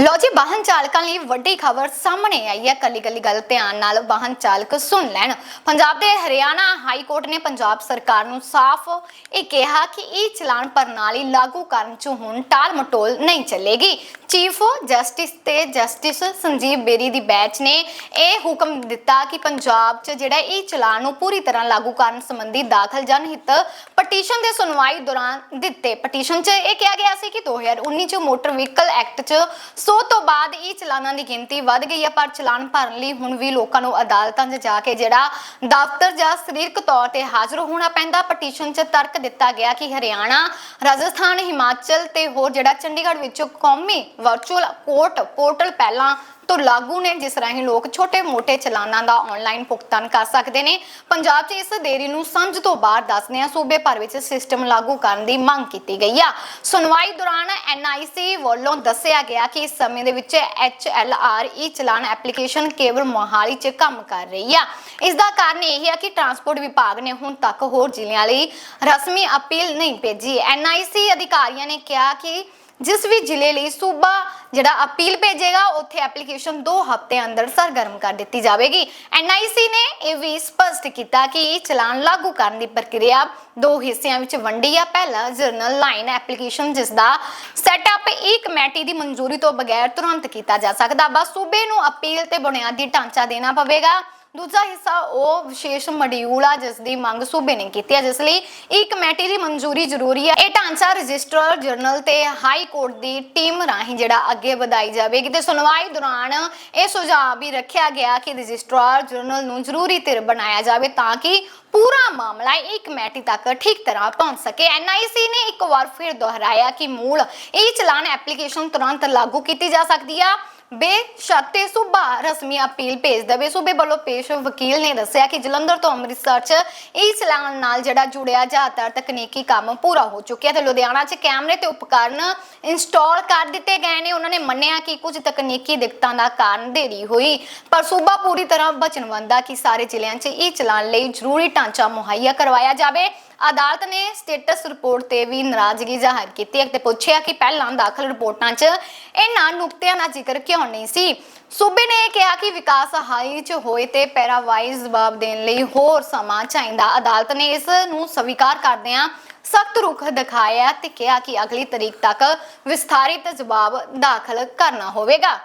ਲੋ ਜੀ, ਵਾਹਨ ਚਾਲਕਾਂ ਲਈ ਵੱਡੀ ਖਬਰ ਸਾਹਮਣੇ ਆਈ ਹੈ। ਕੱਲੀ ਕੱਲੀ ਗੱਲ ਧਿਆਨ ਨਾਲ ਵਾਹਨ ਚਾਲਕ ਸੁਣ ਲੈਣ। ਪੰਜਾਬ ਦੇ ਹਰਿਆਣਾ ਹਾਈ ਕੋਰਟ ਨੇ ਪੰਜਾਬ ਸਰਕਾਰ ਨੂੰ ਸਾਫ਼ ਇਹ ਕਿਹਾ ਕਿ ਇਹ ਚਲਾਨ ਪ੍ਰਣਾਲੀ ਲਾਗੂ ਕਰਨ 'ਚ ਹੁਣ ਟਾਲ ਮਟੋਲ ਨਹੀਂ ਚੱਲੇਗੀ। ਚੀਫ ਜਸਟਿਸ ਤੇ ਜਸਟਿਸ ਸੰਜੀਵ ਬੇਰੀ ਦੀ ਬੈਂਚ ਨੇ ਇਹ ਹੁਕਮ ਦਿੱਤਾ ਕਿ ਪੰਜਾਬ 'ਚ ਜਿਹੜਾ ਇਹ ਚਲਾਨ ਨੂੰ ਪੂਰੀ ਤਰ੍ਹਾਂ ਲਾਗੂ ਕਰਨ ਸੰਬੰਧੀ ਦਾਖਲ ਜਨਹਿਤ ਪਟੀਸ਼ਨ ਦੇ ਸੁਣਵਾਈ ਦੌਰਾਨ ਦਿੱਤੇ। ਪਟੀਸ਼ਨ 'ਚ ਇਹ ਕਿਹਾ ਗਿਆ ਸੀ ਕਿ 2019 ਚ ਮੋਟਰ ਵਹੀਕਲ ਐਕਟ 'ਚ 100 ਤੋਂ ਬਾਅਦ ਇਹ ਚਲਾਨਾਂ ਦੀ ਗਿਣਤੀ ਵੱਧ ਗਈ ਹੈ ਪਰ ਚਲਾਨ ਭਰਨ ਲਈ ਹੁਣ ਵੀ ਲੋਕਾਂ ਨੂੰ ਅਦਾਲਤਾਂ 'ਚ ਜਾ ਕੇ ਜਿਹੜਾ ਦਫ਼ਤਰ ਜਾਂ ਸਰੀਰਕ ਤੌਰ ਤੇ ਹਾਜ਼ਰ ਹੋਣਾ ਪੈਂਦਾ। ਪਟੀਸ਼ਨ 'ਚ ਤਰਕ ਦਿੱਤਾ ਗਿਆ ਕਿ ਹਰਿਆਣਾ, ਰਾਜਸਥਾਨ, ਹਿਮਾਚਲ ਤੇ ਹੋਰ ਜਿਹੜਾ ਚੰਡੀਗੜ੍ਹ ਵਿੱਚ ਕੌਮੀ ਵਰਚੁਅਲ ਕੋਰਟ ਪੋਰਟਲ ਪਹਿਲਾਂ ਤੋਂ ਲਾਗੂ ਨੇ, ਜਿਸ ਰਾਹੀਂ ਲੋਕ ਛੋਟੇ-ਮੋਟੇ ਚਲਾਨਾਂ ਦਾ ਆਨਲਾਈਨ ਭੁਗਤਾਨ ਕਰ ਸਕਦੇ ਨੇ। ਪੰਜਾਬ 'ਚ ਇਸ ਦੇਰੀ ਨੂੰ ਸਮਝ ਤੋਂ ਬਾਹਰ ਦੱਸਦੇ ਆ ਸੂਬੇ ਭਰ ਵਿੱਚ ਸਿਸਟਮ ਲਾਗੂ ਕਰਨ ਦੀ ਮੰਗ ਕੀਤੀ ਗਈ ਆ। ਸੁਣਵਾਈ ਦੌਰਾਨ ਐਨਆਈਸੀ ਵੱਲੋਂ ਦੱਸਿਆ ਗਿਆ ਕਿ ਇਸ ਸਮੇਂ ਦੇ ਵਿੱਚ ਐਚਐਲਆਰ ਈ ਚਲਾਨ ਐਪਲੀਕੇਸ਼ਨ ਕੇਵਲ ਮੋਹਾਲੀ 'ਚ ਕੰਮ ਕਰ ਰਹੀ ਆ। ਇਸ ਦਾ ਕਾਰਨ ਇਹ ਹੈ ਕਿ ਟਰਾਂਸਪੋਰਟ ਵਿਭਾਗ ਨੇ ਹੁਣ ਤੱਕ ਹੋਰ ਜ਼ਿਲ੍ਹਿਆਂ ਲਈ ਰਸਮੀ ਅਪੀਲ ਨਹੀਂ ਭੇਜੀ। ਐਨਆਈਸੀ ਅਧਿਕਾਰੀਆਂ ਨੇ ਕਿਹਾ ਕਿ ਜਿਸ ਵੀ ਜ਼ਿਲ੍ਹੇ ਲਈ ਸੂਬਾ ਜਿਹੜਾ ਅਪੀਲ ਭੇਜੇਗਾ, ਉੱਥੇ ਐਪਲੀਕੇਸ਼ਨ 2 ਹਫ਼ਤੇ ਅੰਦਰ ਸਰਗਰਮ ਕਰ ਦਿੱਤੀ ਜਾਵੇਗੀ। ਐਨਆਈਸੀ ਨੇ ਇਹ ਵੀ ਸਪਸ਼ਟ ਕੀਤਾ ਕਿ ਇਹ ਚਲਾਨ ਲਾਗੂ ਕਰਨ ਦੀ ਪ੍ਰਕਿਰਿਆ ਦੋ ਹਿੱਸਿਆਂ ਵਿੱਚ ਵੰਡੀ ਆ। ਪਹਿਲਾ ਜਰਨਲ ਲਾਈਨ ਐਪਲੀਕੇਸ਼ਨ ਜਿਸ ਦਾ ਸੈਟਅਪ ਇਹ ਕਮੇਟੀ ਦੀ ਮਨਜ਼ੂਰੀ ਤੋਂ ਬਗੈਰ ਤੁਰੰਤ ਕੀਤਾ ਜਾ ਸਕਦਾ। ਬਸ ਸੂਬੇ ਨੂੰ ਅਪੀਲ ਤੇ ਬੁਨਿਆਦੀ ਢਾਂਚਾ ਦੇਣਾ ਪਵੇਗਾ। ਦੂਜਾ ਹਿੱਸਾ ਉਹ ਵਿਸ਼ੇਸ਼ ਮੋਡਿਊਲ ਆ, ਜਿਸ ਦੀ ਮੰਗ ਸੂਬੇ ਨੇ ਕੀਤੀ ਹੈ ਜਿਸ ਲਈ ਇਹ ਕਮੇਟੀ ਦੀ ਮਨਜ਼ੂਰੀ ਜ਼ਰੂਰੀ ਹੈ ਇਹ ਢਾਂਚਾ ਰਜਿਸਟਰ ਜਰਨਲ ਤੇ ਹਾਈ ਕੋਰਟ ਦੀ ਟੀਮ ਰਾਹੀਂ ਜਿਹੜਾ ਅੱਗੇ ਵਧਾਈ ਜਾਵੇਗੀ ਤੇ ਸੁਣਵਾਈ ਦੌਰਾਨ ਇਹ ਸੁਝਾਅ ਵੀ ਰੱਖਿਆ ਗਿਆ ਕਿ ਰਜਿਸਟਰਾਰ ਜਨਰਲ ਨੂੰ ਜ਼ਰੂਰੀ ਧਿਰ ਬਣਾਇਆ ਜਾਵੇ ਤਾਂ ਕਿ ਪੂਰਾ ਮਾਮਲਾ ਇਹ ਕਮੇਟੀ ਤੱਕ ਠੀਕ ਤਰ੍ਹਾਂ ਪਹੁੰਚ ਸਕੇ। ਐਨਆਈਸੀ ਨੇ ਇੱਕ ਵਾਰ ਫਿਰ ਦੁਹਰਾਇਆ ਕਿ ਮੂਲ ਇਹ ਚਲਾਨ ਐਪਲੀਕੇਸ਼ਨ ਤੁਰੰਤ ਲਾਗੂ ਕੀਤੀ ਜਾ ਸਕਦੀ ਆ। ਬੇਸ਼ੱਤੇ ਸੂਬਾ ਰਸਮੀ ਅਪੀਲ ਭੇਜ ਦੇਵੇ। ਸੂਬੇ ਵੱਲੋਂ ਪੇਸ਼ ਵਕੀਲ ਨੇ ਦੱਸਿਆ ਕਿ ਜਲੰਧਰ ਤੋਂ ਅੰਮ੍ਰਿਤਸਰ 'ਚ ਇਸ ਚਲਾਨ ਨਾਲ ਜਿਹੜਾ ਜੁੜਿਆ ਜ਼ਿਆਦਾਤਰ ਤਕਨੀਕੀ ਕੰਮ ਪੂਰਾ ਹੋ ਚੁੱਕਿਆ ਤੇ ਲੁਧਿਆਣਾ 'ਚ ਕੈਮਰੇ ਤੇ ਉਪਕਰਨ ਇੰਸਟਾਲ ਕਰ ਦਿੱਤੇ ਗਏ ਨੇ। ਉਹਨਾਂ ਨੇ ਮੰਨਿਆ ਕਿ ਕੁਝ ਤਕਨੀਕੀ ਦਿੱਕਤਾਂ ਦਾ ਕਾਰਨ ਦੇਰੀ ਹੋਈ, ਪਰ ਸੂਬਾ ਪੂਰੀ ਤਰ੍ਹਾਂ ਵਚਨਬੰਦ ਕਿ ਸਾਰੇ ਜ਼ਿਲ੍ਹਿਆਂ 'ਚ ਇਹ ਚਲਾਨ ਲਈ ਜ਼ਰੂਰੀ ਢਾਂਚਾ ਮੁਹੱਈਆ ਕਰਵਾਇਆ ਜਾਵੇ। ਅਦਾਲਤ ਨੇ ਸਟੇਟਸ ਰਿਪੋਰਟ ਤੇ ਵੀ ਨਾਰਾਜ਼ਗੀ ਜ਼ਾਹਰ ਕੀਤੀ ਅਤੇ ਪੁੱਛਿਆ ਕਿ ਪਹਿਲਾਂ ਦਾਖਲ ਰਿਪੋਰਟਾਂ 'ਚ ਇਹਨਾਂ ਨੁਕਤਿਆਂ ਦਾ ਜ਼ਿਕਰ ਕਿਉਂ ਨਹੀਂ ਸੀ? ਸੂਬੇ ਨੇ ਕਿਹਾ ਕਿ ਵਿਕਾਸ ਹਾਈ 'ਚ ਹੋਏ ਤੇ ਪੈਰਾਵਾਈਜ਼ ਜਵਾਬ ਦੇਣ ਲਈ ਹੋਰ ਸਮਾਂ ਚਾਹੀਦਾ। ਅਦਾਲਤ ਨੇ ਇਸ ਨੂੰ ਸਵੀਕਾਰ ਕਰਦਿਆਂ ਸਖਤ ਰੁਖ ਦਿਖਾਇਆ ਤੇ ਕਿਹਾ ਕਿ ਅਗਲੀ ਤਰੀਕ ਤੱਕ ਵਿਸਥਾਰਿਤ ਜਵਾਬ ਦਾਖਲ ਕਰਨਾ ਹੋਵੇਗਾ।